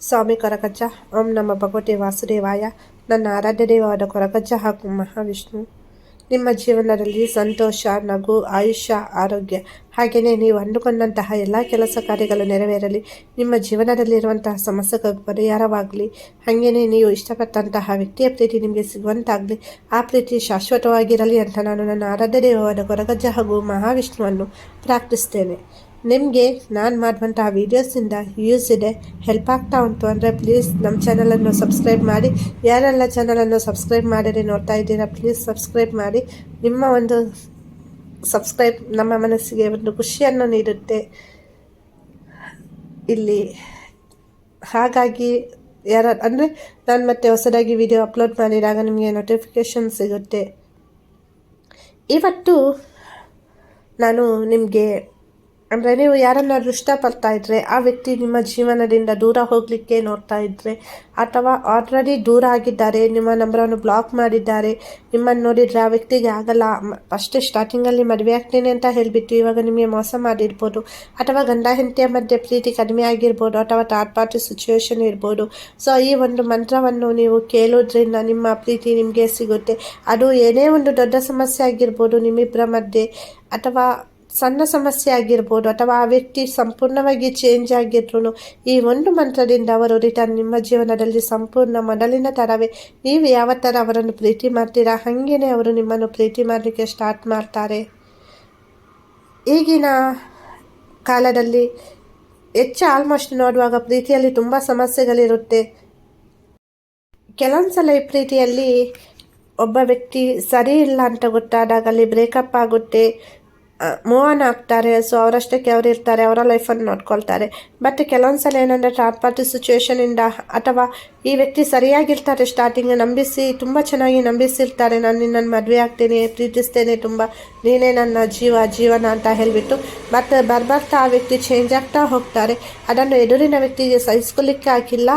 ಸ್ವಾಮಿ ಕೊರಗಜ್ಜ. ಓಂ ನಮ್ಮ ಭಗವತಿ ವಾಸುದೇವಾಯ. ನನ್ನ ಆರಾಧ್ಯ ದೇವವಾದ ಕೊರಗಜ್ಜ ಹಾಗೂ ಮಹಾವಿಷ್ಣು. ನಿಮ್ಮ ಜೀವನದಲ್ಲಿ ಸಂತೋಷ, ನಗು, ಆಯುಷ್ಯ, ಆರೋಗ್ಯ. ಹಾಗೆಯೇ ನೀವು ಅಂದುಕೊಂಡಂತಹ ಎಲ್ಲ ಕೆಲಸ ಕಾರ್ಯಗಳು ನೆರವೇರಲಿ. ನಿಮ್ಮ ಜೀವನದಲ್ಲಿರುವಂತಹ ಸಮಸ್ಯೆಗಳು ಪರಿಹಾರವಾಗಲಿ. ಹಾಗೆಯೇ ನೀವು ಇಷ್ಟಪಟ್ಟಂತಹ ವ್ಯಕ್ತಿಯ ಪ್ರೀತಿ ನಿಮಗೆ ಸಿಗುವಂತಾಗಲಿ. ಆ ಪ್ರೀತಿ ಶಾಶ್ವತವಾಗಿರಲಿ ಅಂತ ನಾನು ನನ್ನ ಆರಾಧ್ಯ ದೇವವಾದ ಕೊರಗಜ್ಜ ಹಾಗೂ ಮಹಾವಿಷ್ಣುವನ್ನು ಪ್ರಾರ್ಥಿಸ್ತೇನೆ ನಿಮಗೆ ನಾನು ಮಾಡುವಂತಹ ವೀಡಿಯೋಸಿಂದ ಯೂಸ್ ಇದೆ ಹೆಲ್ಪ್ ಆಗ್ತಾ ಉಂಟು ಅಂದರೆ ಪ್ಲೀಸ್ ನಮ್ಮ ಚಾನಲನ್ನು ಸಬ್ಸ್ಕ್ರೈಬ್ ಮಾಡಿ. ಯಾರೆಲ್ಲ ಚಾನಲನ್ನು ಸಬ್ಸ್ಕ್ರೈಬ್ ಮಾಡಿರಿ ನೋಡ್ತಾ ಇದ್ದೀರಾ ಪ್ಲೀಸ್ ಸಬ್ಸ್ಕ್ರೈಬ್ ಮಾಡಿ. ನಿಮ್ಮ ಒಂದು ಸಬ್ಸ್ಕ್ರೈಬ್ ನಮ್ಮ ಮನಸ್ಸಿಗೆ ಒಂದು ಖುಷಿಯನ್ನು ನೀಡುತ್ತೆ. ಇಲ್ಲಿ ಹಾಗಾಗಿ ಯಾರ ಅಂದರೆ ನಾನು ಮತ್ತೆ ಹೊಸದಾಗಿ ವಿಡಿಯೋ ಅಪ್ಲೋಡ್ ಮಾಡಿದಾಗ ನಿಮಗೆ ನೋಟಿಫಿಕೇಷನ್ ಸಿಗುತ್ತೆ. ಇವತ್ತು ನಾನು ನಿಮಗೆ ಅಂದರೆ ನೀವು ಯಾರನ್ನಾದರೂ ಇಷ್ಟಪಡ್ತಾ ಇದ್ದರೆ ಆ ವ್ಯಕ್ತಿ ನಿಮ್ಮ ಜೀವನದಿಂದ ದೂರ ಹೋಗಲಿಕ್ಕೆ ನೋಡ್ತಾ ಇದ್ದರೆ ಅಥವಾ ಆಲ್ರೆಡಿ ದೂರ ಆಗಿದ್ದಾರೆ, ನಿಮ್ಮ ನಂಬರನ್ನು ಬ್ಲಾಕ್ ಮಾಡಿದ್ದಾರೆ, ನಿಮ್ಮನ್ನು ನೋಡಿದರೆ ಆ ವ್ಯಕ್ತಿಗೆ ಆಗಲ್ಲ ಅಷ್ಟೇ ಸ್ಟಾರ್ಟಿಂಗಲ್ಲಿ ಮದುವೆ ಆಗ್ತೇನೆ ಅಂತ ಹೇಳಿಬಿಟ್ಟು ಇವಾಗ ನಿಮಗೆ ಮೋಸ ಮಾಡಿರ್ಬೋದು, ಅಥವಾ ಗಂಡ ಹೆಂಡತಿಯ ಮಧ್ಯೆ ಪ್ರೀತಿ ಕಡಿಮೆ ಆಗಿರ್ಬೋದು, ಅಥವಾ ಥರ್ಡ್ ಪಾರ್ಟಿ ಸಿಚುವೇಶನ್ ಇರ್ಬೋದು. ಸೊ ಈ ಒಂದು ಮಂತ್ರವನ್ನು ನೀವು ಕೇಳೋದ್ರಿಂದ ನಿಮ್ಮ ಪ್ರೀತಿ ನಿಮಗೆ ಸಿಗುತ್ತೆ. ಅದು ಏನೇ ಒಂದು ದೊಡ್ಡ ಸಮಸ್ಯೆ ಆಗಿರ್ಬೋದು ನಿಮ್ಮಿಬ್ಬರ ಮಧ್ಯೆ, ಅಥವಾ ಸಣ್ಣ ಸಮಸ್ಯೆ ಆಗಿರ್ಬೋದು ಅಥವಾ ಆ ವ್ಯಕ್ತಿ ಸಂಪೂರ್ಣವಾಗಿ ಚೇಂಜ್ ಆಗಿದ್ರು ಈ ಒಂದು ಮಂತ್ರದಿಂದ ಅವರು ರಿಟರ್ನ್ ನಿಮ್ಮ ಜೀವನದಲ್ಲಿ ಸಂಪೂರ್ಣ ಮೊದಲಿನ ಥರವೇ ನೀವು ಯಾವ ಥರ ಅವರನ್ನು ಪ್ರೀತಿ ಮಾಡ್ತೀರಾ? ಹಾಗೇನೆ ಅವರು ನಿಮ್ಮನ್ನು ಪ್ರೀತಿ ಮಾಡಲಿಕ್ಕೆ ಸ್ಟಾರ್ಟ್ ಮಾಡ್ತಾರೆ. ಈಗಿನ ಕಾಲದಲ್ಲಿ ಹೆಚ್ಚು ಆಲ್ಮೋಸ್ಟ್ ನೋಡುವಾಗ ಪ್ರೀತಿಯಲ್ಲಿ ತುಂಬ ಸಮಸ್ಯೆಗಳಿರುತ್ತೆ. ಕೆಲವೊಂದು ಸಲ ಈ ಪ್ರೀತಿಯಲ್ಲಿ ಒಬ್ಬ ವ್ಯಕ್ತಿ ಸರಿ ಇಲ್ಲ ಅಂತ ಗೊತ್ತಾದಾಗಲ್ಲಿ ಬ್ರೇಕಪ್ ಆಗುತ್ತೆ ಮೂವ್ ಆನ್ ಆಗ್ತಾರೆ. ಸೊ ಅವರಷ್ಟಕ್ಕೆ ಅವ್ರು ಇರ್ತಾರೆ. ಅವರ ಲೈಫನ್ನು ನೋಡ್ಕೊಳ್ತಾರೆ. ಬಟ್ ಕೆಲವೊಂದು ಸಲ ಏನಂದರೆ ಥರ್ಡ್ ಪಾರ್ಟಿ ಸಿಚುವೇಷನಿಂದ ಅಥವಾ ಈ ವ್ಯಕ್ತಿ ಸರಿಯಾಗಿರ್ತಾರೆ ಸ್ಟಾರ್ಟಿಂಗ್ ನಂಬಿಸಿ, ತುಂಬ ಚೆನ್ನಾಗಿ ನಂಬಿಸಿರ್ತಾರೆ. ನಾನು ನಿನ್ನನ್ನು ಮದುವೆ ಆಗ್ತೀನಿ, ಪ್ರೀತಿಸ್ತೇನೆ ತುಂಬ. ನೀನೇ ನನ್ನ ಜೀವ, ಜೀವನ ಅಂತ ಹೇಳಿಬಿಟ್ಟು ಬಟ್ ಬರ್ಬರ್ತಾ ಆ ವ್ಯಕ್ತಿ ಚೇಂಜ್ ಆಗ್ತಾ ಹೋಗ್ತಾರೆ. ಅದನ್ನು ಎದುರಿನ ವ್ಯಕ್ತಿಗೆ ಸಹಿಸ್ಕೊಳ್ಳಿಕ್ಕೆ ಆಗಿಲ್ಲ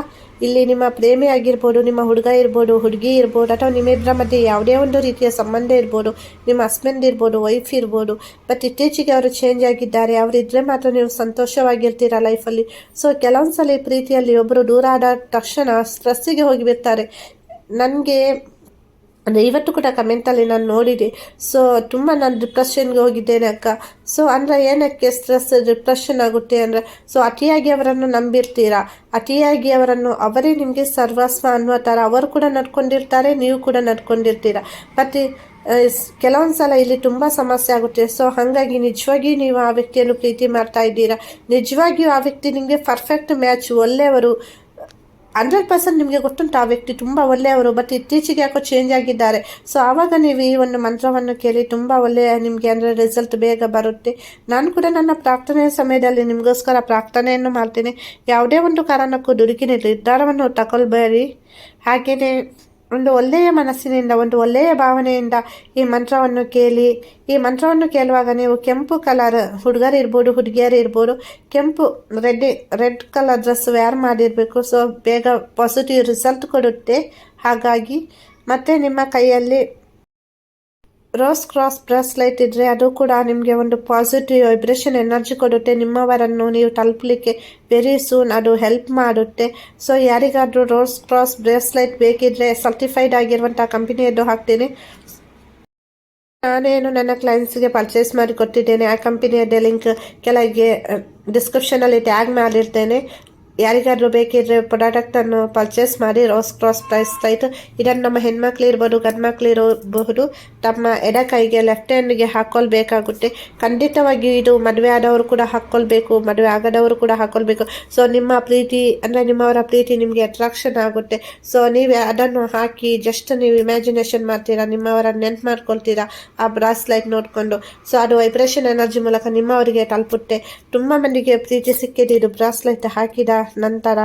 ಇಲ್ಲಿ ನಿಮ್ಮ ಪ್ರೇಮಿ ಆಗಿರ್ಬೋದು, ನಿಮ್ಮ ಹುಡುಗ ಇರ್ಬೋದು, ಹುಡುಗಿ ಇರ್ಬೋದು, ಅಥವಾ ನಿಮ್ಮಿಬ್ಬರ ಮಧ್ಯೆ ಯಾವುದೇ ಒಂದು ರೀತಿಯ ಸಂಬಂಧ ಇರ್ಬೋದು, ನಿಮ್ಮ ಹಸ್ಬೆಂಡ್ ಇರ್ಬೋದು ವೈಫ್ ಇರ್ಬೋದು ಬಟ್ ಇತ್ತೀಚೆಗೆ ಅವರು ಚೇಂಜ್ ಆಗಿದ್ದಾರೆ ಅವರಿದ್ದರೆ ಮಾತ್ರ ನೀವು ಸಂತೋಷವಾಗಿರ್ತೀರ ಲೈಫಲ್ಲಿ ಸೊ ಕೆಲವೊಂದು ಸಲ ಪ್ರೀತಿಯಲ್ಲಿ ಒಬ್ಬರು ದೂರ ಆದ ತಕ್ಷಣ ಸ್ಟ್ರೆಸ್ಸಿಗೆ ಹೋಗಿಬಿಡ್ತಾರೆ ನನಗೆ ಅಂದರೆ ಇವತ್ತು ಕೂಡ ಕಮೆಂಟಲ್ಲಿ ನಾನು ನೋಡಿದೆ. ಸೊ ತುಂಬ ನಾನು ಡಿಪ್ರೆಷನ್ಗೆ ಹೋಗಿದ್ದೇನೆ ಅಕ್ಕ. ಸೊ ಅಂದರೆ ಏನಕ್ಕೆ ಸ್ಟ್ರೆಸ್ ಡಿಪ್ರೆಷನ್ ಆಗುತ್ತೆ ಅಂದರೆ ಸೊ ಅತಿಯಾಗಿ ಅವರನ್ನು ನಂಬಿರ್ತೀರಾ? ಅತಿಯಾಗಿ ಅವರನ್ನು ಅವರೇ ನಿಮಗೆ ಸರ್ವಸ್ವ ಅನ್ನೋ ಥರ ಅವರು ಕೂಡ ನಡ್ಕೊಂಡಿರ್ತಾರೆ, ನೀವು ಕೂಡ ನಡ್ಕೊಂಡಿರ್ತೀರ. ಮತ್ತು ಕೆಲವೊಂದು ಸಲ ಇಲ್ಲಿ ತುಂಬ ಸಮಸ್ಯೆ ಆಗುತ್ತೆ. ಸೊ ಹಾಗಾಗಿ ನಿಜವಾಗಿ ನೀವು ಆ ವ್ಯಕ್ತಿಯನ್ನು ಪ್ರೀತಿ ಮಾಡ್ತಾ ಇದ್ದೀರಾ? ನಿಜವಾಗಿಯೂ ಆ ವ್ಯಕ್ತಿ ನಿಮಗೆ ಪರ್ಫೆಕ್ಟ್ ಮ್ಯಾಚ್ ಒಳ್ಳೆಯವರು ಹಂಡ್ರೆಡ್ ಪರ್ಸೆಂಟ್ ನಿಮಗೆ ಗೊತ್ತುಂಟು, ಆ ವ್ಯಕ್ತಿ ತುಂಬ ಒಳ್ಳೆಯವರು ಬಟ್ ಇತ್ತೀಚೆಗೆ ಯಾಕೋ ಚೇಂಜ್ ಆಗಿದ್ದಾರೆ. ಸೊ ಆವಾಗ ನೀವು ಈ ಒಂದು ಮಂತ್ರವನ್ನು ಕೇಳಿ ತುಂಬ ಒಳ್ಳೆಯ ನಿಮಗೆ ಅಂದರೆ ರಿಸಲ್ಟ್ ಬೇಗ ಬರುತ್ತೆ. ನಾನು ಕೂಡ ನನ್ನ ಪ್ರಾರ್ಥನೆಯ ಸಮಯದಲ್ಲಿ ನಿಮಗೋಸ್ಕರ ಪ್ರಾರ್ಥನೆಯನ್ನು ಮಾಡ್ತೀನಿ. ಯಾವುದೇ ಒಂದು ಕಾರಣಕ್ಕೂ ದುಡುಕಿನ ನಿರ್ಧಾರವನ್ನು ತಗೊಳ್ಬೇಡಿ. ಹಾಗೆಯೇ ಒಂದು ಒಳ್ಳೆಯ ಮನಸ್ಸಿನಿಂದ, ಒಂದು ಒಳ್ಳೆಯ ಭಾವನೆಯಿಂದ ಈ ಮಂತ್ರವನ್ನು ಕೇಳಿ, ಈ ಮಂತ್ರವನ್ನು ಕೇಳುವಾಗ ನೀವು ಕೆಂಪು ಕಲರ್ ಹುಡುಗರು ಇರ್ಬೋದು, ಹುಡುಗಿಯರು ಇರ್ಬೋದು, ಕೆಂಪು red red colour dress wear ಮಾಡಿರಬೇಕು. ಸೊ ಬೇಗ ಪಾಸಿಟಿವ್ ರಿಸಲ್ಟ್ ಕೊಡುತ್ತೆ. ಹಾಗಾಗಿ ಮತ್ತು ನಿಮ್ಮ ಕೈಯಲ್ಲಿ ರೋಸ್ ಕ್ರಾಸ್ ಬ್ರಾಸ್ಲೈಟ್ ಇದ್ದರೆ ಅದು ಕೂಡ ನಿಮಗೆ ಒಂದು ಪಾಸಿಟಿವ್ ವೈಬ್ರೇಷನ್ ಎನರ್ಜಿ ಕೊಡುತ್ತೆ. ನಿಮ್ಮವರನ್ನು ನೀವು ತಲುಪಲಿಕ್ಕೆ ವೆರಿ ಸೂನ್ ಅದು ಹೆಲ್ಪ್ ಮಾಡುತ್ತೆ. ಸೊ ಯಾರಿಗಾದರೂ ರೋಸ್ ಕ್ರಾಸ್ ಬ್ರೇಸ್ಲೈಟ್ ಬೇಕಿದ್ರೆ ಸರ್ಟಿಫೈಡ್ ಆಗಿರುವಂಥ ಕಂಪನಿಯದ್ದು ಹಾಕ್ತೀನಿ. ನಾನೇನು ನನ್ನ ಕ್ಲೈಂಟ್ಸ್ಗೆ ಪರ್ಚೇಸ್ ಮಾಡಿ ಕೊಟ್ಟಿದ್ದೇನೆ ಆ ಕಂಪನಿಯದ್ದೇ ಲಿಂಕ್ ಕೆಳಗೆ ಡಿಸ್ಕ್ರಿಪ್ಷನಲ್ಲಿ ಟ್ಯಾಗ್ ಮಾಡಿರ್ತೇನೆ. ಯಾರಿಗಾದ್ರೂ ಬೇಕಿದ್ರೆ ಪ್ರಾಡಕ್ಟನ್ನು ಪರ್ಚೇಸ್ ಮಾಡಿ ರೋಸ್ ಕ್ರಾಸ್ ಪ್ರೈಸ್ ಲೈಟ್ ಇದನ್ನು ನಮ್ಮ ಹೆಣ್ಮಕ್ಳು ಇರ್ಬೋದು, ಗಂಡ್ಮಕ್ಳು ಇರಬಹುದು, ತಮ್ಮ ಎಡ ಕೈಗೆ ಲೆಫ್ಟ್ ಹ್ಯಾಂಡ್ಗೆ ಹಾಕ್ಕೊಳ್ಬೇಕಾಗುತ್ತೆ ಖಂಡಿತವಾಗಿ ಇದು ಮದುವೆ ಆದವರು ಕೂಡ ಹಾಕ್ಕೊಳ್ಬೇಕು ಮದುವೆ ಆಗದವರು ಕೂಡ ಹಾಕ್ಕೊಳ್ಬೇಕು ಸೊ ನಿಮ್ಮ ಪ್ರೀತಿ, ಅಂದರೆ ನಿಮ್ಮವರ ಪ್ರೀತಿ ನಿಮಗೆ ಅಟ್ರಾಕ್ಷನ್ ಆಗುತ್ತೆ. ಸೊ ನೀವು ಅದನ್ನು ಹಾಕಿ ಜಸ್ಟ್ ನೀವು ಇಮ್ಯಾಜಿನೇಷನ್ ಮಾಡ್ತೀರಾ ನಿಮ್ಮವರ ನೆನ್ಪು ಮಾಡ್ಕೊಳ್ತೀರಾ ಆ ಬ್ರಾಸ್ಲೈಟ್ ನೋಡಿಕೊಂಡು. ಸೊ ಅದು ವೈಬ್ರೇಷನ್ ಎನರ್ಜಿ ಮೂಲಕ ನಿಮ್ಮವರಿಗೆ ತಲುಪುತ್ತೆ. ತುಂಬ ಮಂದಿಗೆ ಪ್ರೀತಿ ಸಿಕ್ಕಿದೆ, ಇದು ಬ್ರಾಸ್ಲೈಟ್ ಹಾಕಿದ ನಂತರ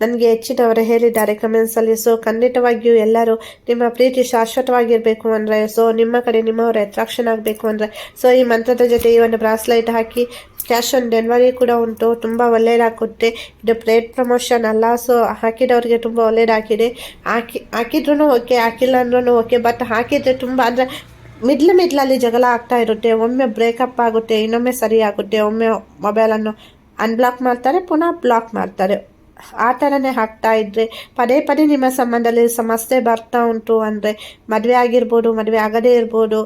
ನನಗೆ ಹೆಚ್ಚಿನವರು ಹೇಳಿದ್ದಾರೆ ಕಮೆಂಟ್ಸಲ್ಲಿ ಸೊ ಖಂಡಿತವಾಗಿಯೂ ಎಲ್ಲರೂ ನಿಮ್ಮ ಪ್ರೀತಿ ಶಾಶ್ವತವಾಗಿರಬೇಕು ಅಂದರೆ ಸೊ ನಿಮ್ಮ ಕಡೆ ನಿಮ್ಮವರ ಅಟ್ರಾಕ್ಷನ್ ಆಗಬೇಕು ಅಂದರೆ. ಸೊ ಈ ಮಂತ್ರದ ಜೊತೆ ಈ ಒಂದು ಬ್ರಾಸ್ಲೈಟ್ ಹಾಕಿ ಕ್ಯಾಶ್ ಆನ್ ಡೆಲಿವರಿ ಕೂಡ ಉಂಟು, ತುಂಬ ಒಳ್ಳೆಯದಾಗುತ್ತೆ ಇದು ಪ್ಲೇಟ್ ಪ್ರಮೋಷನ್ ಅಲ್ಲ ಸೊ ಹಾಕಿದವ್ರಿಗೆ ತುಂಬ ಒಳ್ಳೆಯದಾಗಿದೆ ಹಾಕಿ ಹಾಕಿದ್ರೂ ಓಕೆ ಹಾಕಿಲ್ಲ ಅಂದ್ರೂ ಓಕೆ ಬಟ್ ಹಾಕಿದರೆ ತುಂಬ ಅಂದರೆ ಮಿಡ್ಲ್ ಮಿಡ್ಲಲ್ಲಿ ಜಗಳ ಆಗ್ತಾ ಇರುತ್ತೆ. ಒಮ್ಮೆ ಬ್ರೇಕಪ್ ಆಗುತ್ತೆ, ಇನ್ನೊಮ್ಮೆ ಸರಿ ಆಗುತ್ತೆ ಒಮ್ಮೆ ಮೊಬೈಲನ್ನು ಅನ್ಬ್ಲಾಕ್ ಮಾಡ್ತಾರೆ, ಪುನಃ ಬ್ಲಾಕ್ ಮಾಡ್ತಾರೆ. ಆ ಥರನೇ ಆಗ್ತಾ ಇದ್ದರೆ ಪದೇ ಪದೇ ನಿಮ್ಮ ಸಂಬಂಧದಲ್ಲಿ ಸಮಸ್ಯೆ ಬರ್ತಾ ಉಂಟು ಅಂದರೆ, ಮದುವೆ ಆಗಿರ್ಬೋದು, ಮದುವೆ ಆಗದೇ ಇರ್ಬೋದು,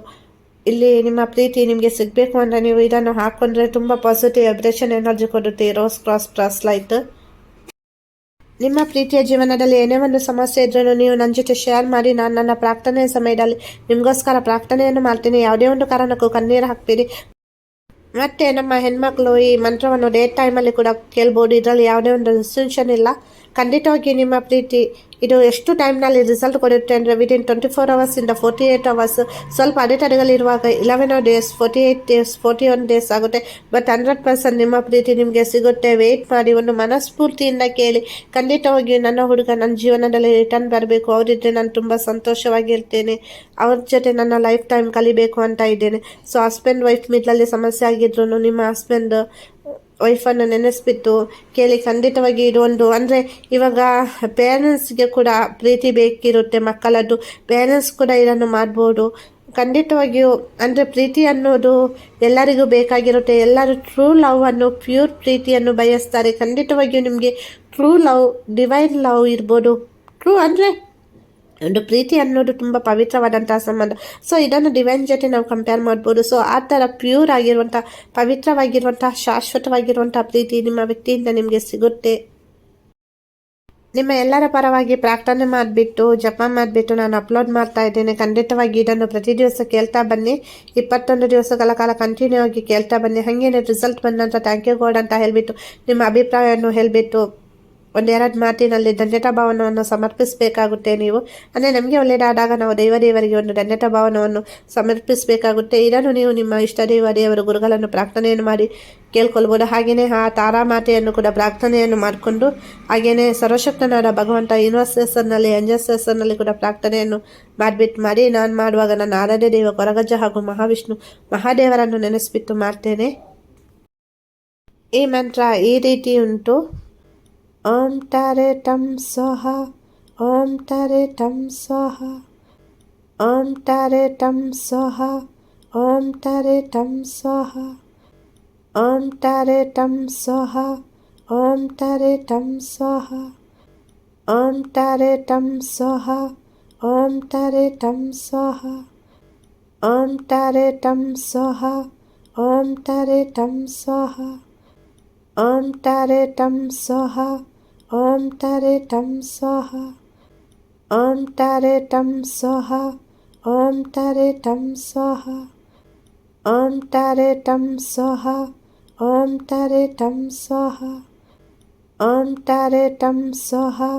ಇಲ್ಲಿ ನಿಮ್ಮ ಪ್ರೀತಿ ನಿಮಗೆ ಸಿಗಬೇಕು ಅಂದರೆ ನೀವು ಇದನ್ನು ಹಾಕ್ಕೊಂಡ್ರೆ ತುಂಬ ಪಾಸಿಟಿವ್ ವೈಬ್ರೇಷನ್ ಎನರ್ಜಿ ಕೊಡುತ್ತೆ ರೋಸ್ ಕ್ರಾಸ್ ಕ್ರಾಸ್ ಲೈಟ್ ನಿಮ್ಮ ಪ್ರೀತಿಯ ಜೀವನದಲ್ಲಿ ಏನೇ ಒಂದು ಸಮಸ್ಯೆ ಇದ್ರೂ ನೀವು ನನ್ನ ಜೊತೆ ಶೇರ್ ಮಾಡಿ, ನಾನು ನನ್ನ ಪ್ರಾರ್ಥನೆಯ ಸಮಯದಲ್ಲಿ, ನಿಮಗೋಸ್ಕರ ಪ್ರಾರ್ಥನೆಯನ್ನು ಮಾಡ್ತೀನಿ. ಯಾವುದೇ ಒಂದು ಕಾರಣಕ್ಕೂ ಕಣ್ಣೀರು ಹಾಕ್ತೀರಿ ಮತ್ತೆ ನಮ್ಮ ಹೆಣ್ಮಕ್ಳು ಈ ಮಂತ್ರವನ್ನು ಡೇ ಟೈಮಲ್ಲಿ ಕೂಡ ಕೇಳ್ಬೋದು. ಇದರಲ್ಲಿ ಯಾವುದೇ ಒಂದು ರೆಸ್ಟ್ರಿಕ್ಷನ್ ಇಲ್ಲ. ಖಂಡಿತವಾಗಿ ನಿಮ್ಮ ಪ್ರೀತಿ. ಇದು ಎಷ್ಟು ಟೈಮ್ನಲ್ಲಿ ರಿಸಲ್ಟ್ ಕೊಡುತ್ತೆ ಅಂದರೆ ವಿದಿನ್ ಟ್ವೆಂಟಿ ಫೋರ್ ಅವರ್ಸಿಂದ ಫೋರ್ಟಿ ಏಯ್ಟ್ ಅವರ್ಸ್ ಸ್ವಲ್ಪ ಅಡೆತಡೆಗಳಿರುವಾಗ eleven days forty eight days forty one days ಆಗುತ್ತೆ. ಬಟ್ ಹಂಡ್ರೆಡ್ ಪರ್ಸೆಂಟ್ ನಿಮ್ಮ ಪ್ರೀತಿ ನಿಮಗೆ ಸಿಗುತ್ತೆ. ವೆಯ್ಟ್ ಮಾಡಿ ಒಂದು ಮನಸ್ಫೂರ್ತಿಯಿಂದ ಕೇಳಿ. ಖಂಡಿತವಾಗಿ ನನ್ನ ಹುಡುಗ ನನ್ನ ಜೀವನದಲ್ಲಿ ರಿಟರ್ನ್ ಬರಬೇಕು. ಅವರಿದ್ದರೆ ನಾನು ತುಂಬ ಸಂತೋಷವಾಗಿರ್ತೇನೆ. ಅವ್ರ ಜೊತೆ ನನ್ನ ಲೈಫ್ ಟೈಮ್ ಕಲಿಬೇಕು ಅಂತ ಇದ್ದೇನೆ. ಸೊ ಹಸ್ಬೆಂಡ್ ವೈಫ್ ಮಿಡ್ಲಲ್ಲಿ ಸಮಸ್ಯೆ ಆಗಿದ್ರು ನಿಮ್ಮ ಹಸ್ಬೆಂಡ್ ವೈಫನ್ನು ನೆನೆಸ್ಬಿಟ್ಟು ಕೇಳಿ ಖಂಡಿತವಾಗಿ ಇದೊಂದು ಅಂದರೆ ಇವಾಗ ಪೇರೆಂಟ್ಸ್ಗೆ ಕೂಡ ಪ್ರೀತಿ ಬೇಕಿರುತ್ತೆ ಮಕ್ಕಳದ್ದು. ಪೇರೆಂಟ್ಸ್ ಕೂಡ ಇದನ್ನು ಮಾಡ್ಬೋದು. ಖಂಡಿತವಾಗಿಯೂ, ಅಂದರೆ ಪ್ರೀತಿ ಅನ್ನೋದು ಎಲ್ಲರಿಗೂ ಬೇಕಾಗಿರುತ್ತೆ. ಎಲ್ಲರೂ ಟ್ರೂ ಲವ್ ಅನ್ನು ಪ್ಯೂರ್ ಪ್ರೀತಿಯನ್ನು ಬಯಸ್ತಾರೆ. ಖಂಡಿತವಾಗಿಯೂ ನಿಮಗೆ ಟ್ರೂ ಲವ್ ಡಿವೈನ್ ಲವ್ ಇರ್ಬೋದು. ಟ್ರೂ ಅಂದರೆ ಒಂದು ಪ್ರೀತಿ ಅನ್ನೋದು ತುಂಬ ಪವಿತ್ರವಾದಂಥ ಸಂಬಂಧ. ಸೊ ಇದನ್ನು ಡಿವೈನ್ ಜೊತೆ ನಾವು ಕಂಪೇರ್ ಮಾಡ್ಬೋದು. ಸೊ ಆ ಥರ ಪ್ಯೂರ್ ಆಗಿರುವಂಥ ಪವಿತ್ರವಾಗಿರುವಂಥ ಶಾಶ್ವತವಾಗಿರುವಂಥ ಪ್ರೀತಿ ನಿಮ್ಮ ವ್ಯಕ್ತಿಯಿಂದ ನಿಮಗೆ ಸಿಗುತ್ತೆ. ನಿಮ್ಮ ಎಲ್ಲರ ಪರವಾಗಿ ಪ್ರಾರ್ಥನೆ ಮಾಡಿಬಿಟ್ಟು, ಜಪ ಮಾಡಿಬಿಟ್ಟು ನಾನು ಅಪ್ಲೋಡ್ ಮಾಡ್ತಾ ಇದ್ದೇನೆ. ಖಂಡಿತವಾಗಿ ಇದನ್ನು ಪ್ರತಿ ದಿವಸ ಕೇಳ್ತಾ ಬನ್ನಿ. ಇಪ್ಪತ್ತೊಂದು ದಿವಸಗಳ ಕಾಲ ಕಂಟಿನ್ಯೂ ಆಗಿ ಕೇಳ್ತಾ ಬನ್ನಿ. ಹಾಗೇನೆ ರಿಸಲ್ಟ್ ಬಂದಂಥ ಥ್ಯಾಂಕ್ ಯು ಗೋಡ್ ಅಂತ ಹೇಳಿಬಿಟ್ಟು ನಿಮ್ಮ ಅಭಿಪ್ರಾಯವನ್ನು ಹೇಳಿಬಿಟ್ಟು ಒಂದೆರಡು ಮಾತಿನಲ್ಲಿ ಧನ್ಯತಾ ಭಾವನವನ್ನು ಸಮರ್ಪಿಸಬೇಕಾಗುತ್ತೆ ನೀವು. ಅಂದರೆ ನಮಗೆ ಒಳ್ಳೆಯದಾದಾಗ ನಾವು ದೇವದೇವರಿಗೆ ಒಂದು ಧನ್ಯತಾ ಭಾವನವನ್ನು ಸಮರ್ಪಿಸಬೇಕಾಗುತ್ತೆ. ಇದನ್ನು ನೀವು ನಿಮ್ಮ ಇಷ್ಟ ದೇವ ದೇವರು ಗುರುಗಳನ್ನು ಪ್ರಾರ್ಥನೆಯನ್ನು ಮಾಡಿ ಕೇಳ್ಕೊಳ್ಬೋದು. ಹಾಗೆಯೇ ಆ ತಾರಾ ಮಾತೆಯನ್ನು ಕೂಡ ಪ್ರಾರ್ಥನೆಯನ್ನು ಮಾಡಿಕೊಂಡು ಹಾಗೆಯೇ ಸರ್ವಶಕ್ತನಾದ ಭಗವಂತ ಯೂನಿವರ್ಸಸ್ನಲ್ಲಿ ಎಂಜಸ್ಸಸ್ನಲ್ಲಿ ಕೂಡ ಪ್ರಾರ್ಥನೆಯನ್ನು ಮಾಡಿಬಿಟ್ಟು ಮಾಡಿ ನಾನು ಮಾಡುವಾಗ ನನ್ನ ಆರಾಧ್ಯ ದೇವ ಕೊರಗಜ್ಜ ಹಾಗೂ ಮಹಾವಿಷ್ಣು ಮಹಾದೇವರನ್ನು ನೆನೆಸಿಬಿಟ್ಟು ಮಾಡ್ತೇನೆ. ಈ ಮಂತ್ರ ಈ ರೀತಿ ಉಂಟು. ॐ तम स्वाहा ॐ टरेटं स्वाहा ॐ टरेटं स्वाहा ॐ टरेटं स्वाहा ॐ टरेटं स्वाहा तारे तम स्वाहा ॐ टरेटं स्वाहा ॐ टरेटं स्वाहा ॐ टरेटं स्वाहा ॐ टरेटं स्वाहा ॐ टरेटं स्वाहा ओम ॐ टरेटं स्वाहा ओम ॐ टरेटं स्वाहा ओम ॐ टरेटं स्वाहा ओम ॐ टरेटं स्वाहा ओम ॐ टरेटं स्वाहा ओम ॐ टरेटं स्वाहा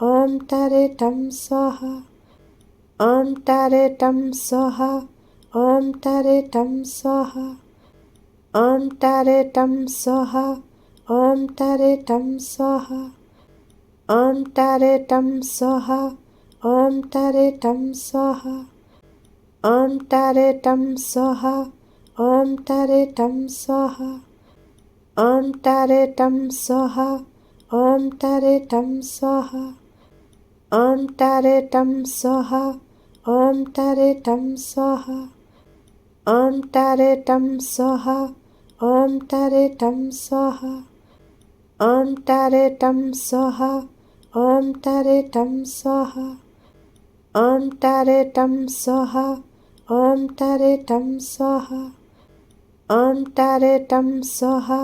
ओम ॐ टरेटं स्वाहा ओम ॐ टरेटं स्वाहा ओम ॐ टरेटं स्वाहा ओम ॐ टरेटं स्वाहा ओम ॐ टरेटं स्वाहा ॐ तारे टं स्वाहा ॐ तारे टं स्वाहा ॐ तारे टं स्वाहा ॐ तारे टं स्वाहा ॐ तारे टं स्वाहा ॐ तारे टं स्वाहा ॐ तारे टं स्वाहा ॐ तारे टं स्वाहा ॐ तारे टं स्वाहा ॐ तारे टं स्वाहा ॐ तारे टं स्वाहा ओम ॐ टरेटं स्वाहा ओम ॐ टरेटं स्वाहा ओम ॐ टरेटं स्वाहा ओम ॐ टरेटं स्वाहा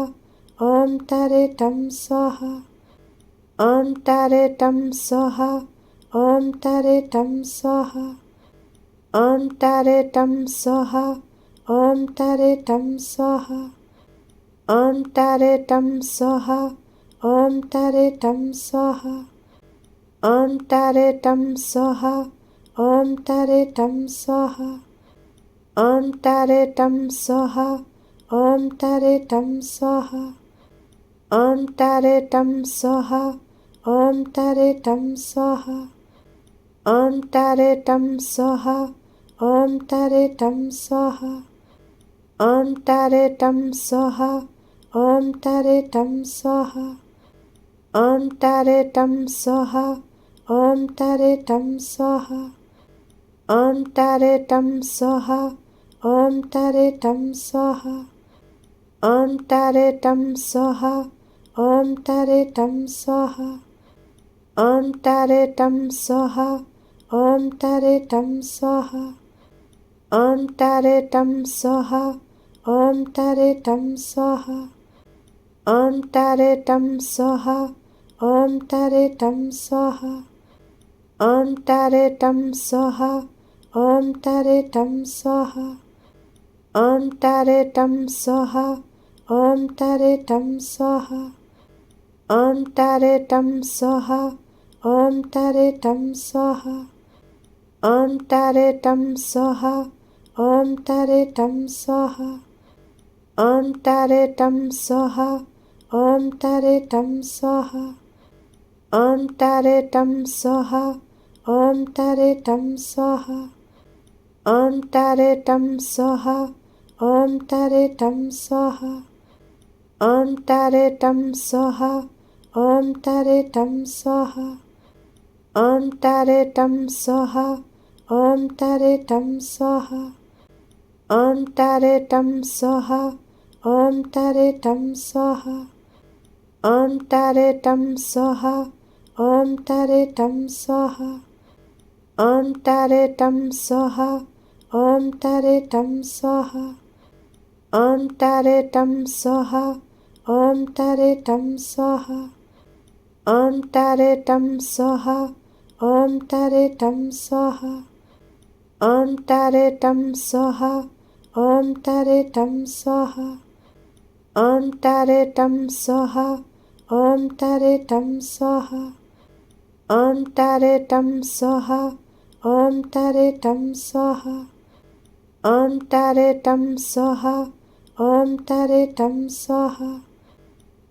ओम ॐ टरेटं स्वाहा ओम ॐ टरेटं स्वाहा ओम ॐ टरेटं स्वाहा ओम ॐ टरेटं स्वाहा ओम ॐ टरेटं स्वाहा ओम ॐ टरेटं स्वाहा ओम ॐ टरेटं स्वाहा ॐ टरेटं स्वाहा ॐ सोहा ओम तारे तम सोहा ओम टरेटं स्वाहा सोहा ओम स्वाहा ॐ सोहा ओम तारे तम सोहा ओम टरेटं स्वाहा सोहा ओम स्वाहा ॐ सोहा ओम ॐ टरेटं सोहा ओम तारे टम स्वाहा ओम तारे टम स्वाहा ओम तारे टम स्वाहा ओम तारे टम स्वाहा ओम तारे टम स्वाहा ओम तारे टम स्वाहा ओम तारे टम स्वाहा ओम तारे टम स्वाहा ओम तारे टम स्वाहा ओम तारे टम स्वाहा ओम तारे टम स्वाहा ओम टरे टं स्वाहा ओम टरे तम स्वाहा ओम टरे तम स्वाहा ओम टरे टं स्वाहा ओम टरे टं स्वाहा ओम टरे तम स्वाहा ओम टरे टं स्वाहा ओम टरे टं स्वाहा ओम टरे टं स्वाहा ओम टरे टं स्वाहा ओम टरे टं स्वाहा ॐ टरेटं स्वाहा ॐ टरेटं स्वाहा टरे टम स्वाहा ॐ टरेटं स्वाहा ॐ टरेटं स्वाहा ॐ टरेटं स्वाहा टरे टम स्वाहा ॐ टरेटं स्वाहा ॐ टरेटं स्वाहा ॐ टरेटं स्वाहा टरे टम स्वाहा ओम टरे टं स्वाहा ओम टरे तम स्वाहा ओम टरे तम स्वाहा ओम टरे तम स्वाहा ओम टरे टं स्वाहा ओम टरे टं स्वाहा ओम टरे टं स्वाहा ओम टरे टं स्वाहा ओम टरे टं स्वाहा ओम टरे टं स्वाहा ओम टरे टं स्वाहा ओम टरे टम स्वाहा। ॐ टरेटं स्वाहा। ॐ टरेटं स्वाहा।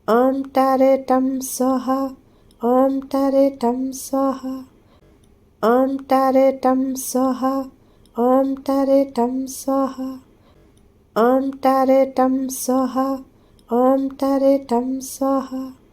ॐ टरेटं स्वाहा। टरे टम स्वाहा। ॐ टरेटं स्वाहा। ॐ टरेटं स्वाहा। ॐ टरेटं स्वाहा। टरे टम स्वाहा।